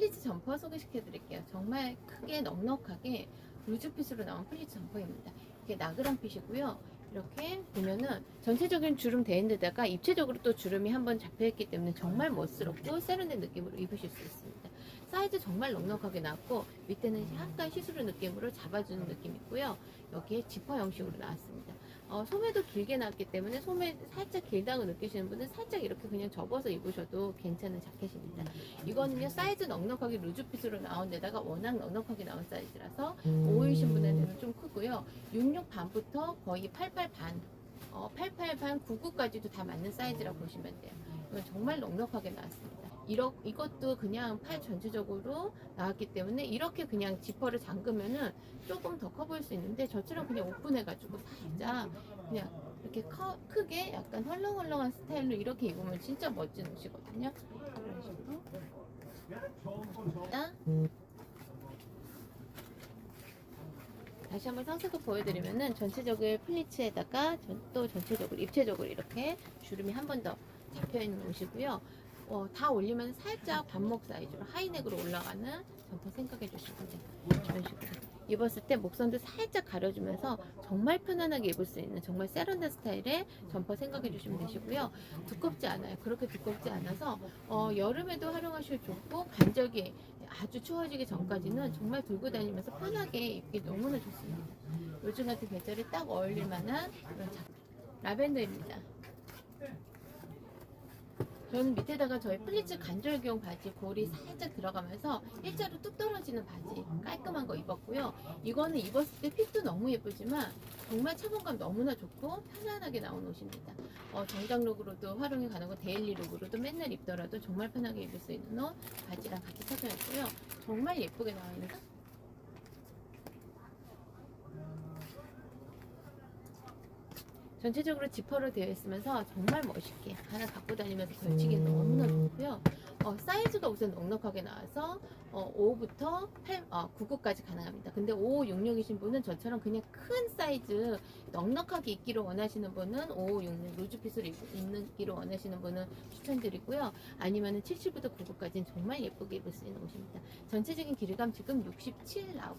플리츠 점퍼 소개시켜 드릴게요. 정말 크게 넉넉하게 루즈핏으로 나온 플리츠 점퍼입니다. 이게 나그랑 핏이고요. 이렇게 보면은 전체적인 주름 돼 있는 데다가 입체적으로 또 주름이 한번 잡혀 있기 때문에 정말 멋스럽고 세련된 느낌으로 입으실 수 있습니다. 사이즈 정말 넉넉하게 나왔고 밑에는 약간 시스루 느낌으로 잡아주는 느낌이 있고요. 여기에 지퍼 형식으로 나왔습니다. 어, 소매도 길게 나왔기 때문에 소매 살짝 길다고 느끼시는 분은 살짝 이렇게 그냥 접어서 입으셔도 괜찮은 자켓입니다. 이거는요 사이즈 넉넉하게 루즈핏으로 나온 데다가 워낙 넉넉하게 나온 사이즈라서 5이신 분한테는 좀 크고요. 66 반부터 거의 88 반, 어, 88 반, 99까지도 다 맞는 사이즈라고 보시면 돼요. 정말 넉넉하게 나왔습니다. 이러, 이것도 그냥 팔 전체적으로 나왔기 때문에 이렇게 그냥 지퍼를 잠그면은 조금 더 커 보일 수 있는데 저처럼 그냥 오픈해가지고 살짝 그냥 이렇게 커, 크게 약간 헐렁헐렁한 스타일로 이렇게 입으면 진짜 멋진 옷이거든요. 이런 식으로. 다시 한번 상세도 보여드리면은 전체적인 플리츠에다가 전- 또 전체적으로 입체적으로 이렇게 주름이 한 번 더 잡혀 있는 옷이고요. 어, 다 올리면 살짝 반목 사이즈로 하이넥으로 올라가는 점퍼 생각해 주시면 돼요. 이런 식으로 입었을 때 목선도 살짝 가려주면서 정말 편안하게 입을 수 있는 정말 세련된 스타일의 점퍼 생각해 주시면 되시고요. 두껍지 않아요. 그렇게 두껍지 않아서 어, 여름에도 활용하셔도 좋고 간절기 아주 추워지기 전까지는 정말 들고 다니면서 편하게 입기 너무나 좋습니다. 요즘 같은 계절에 딱 어울릴 만한 그런 자 라벤더입니다. 저는 밑에다가 저희 플리츠 간절기용 바지 골이 살짝 들어가면서 일자로 뚝 떨어지는 바지 깔끔한 거 입었고요. 이거는 입었을 때 핏도 너무 예쁘지만 정말 착용감 너무나 좋고 편안하게 나온 옷입니다. 어, 정장룩으로도 활용이 가능하고 데일리룩으로도 맨날 입더라도 정말 편하게 입을 수 있는 옷 바지랑 같이 착용했고요. 정말 예쁘게 나와 있는 전체적으로 지퍼로 되어 있으면서 정말 멋있게 하나 갖고 다니면서 걸치기 너무나 좋고요. 어, 사이즈가 우선 넉넉하게 나와서 어, 5부터 8, 어, 99까지 가능합니다. 근데 5, 66이신 분은 저처럼 그냥 큰 사이즈 넉넉하게 입기를 원하시는 분은 5, 66 루즈핏을 입- 입기를 원하시는 분은 추천드리고요. 아니면은 77부터 99까지는 정말 예쁘게 입을 수 있는 옷입니다. 전체적인 길이감 지금 67 나오고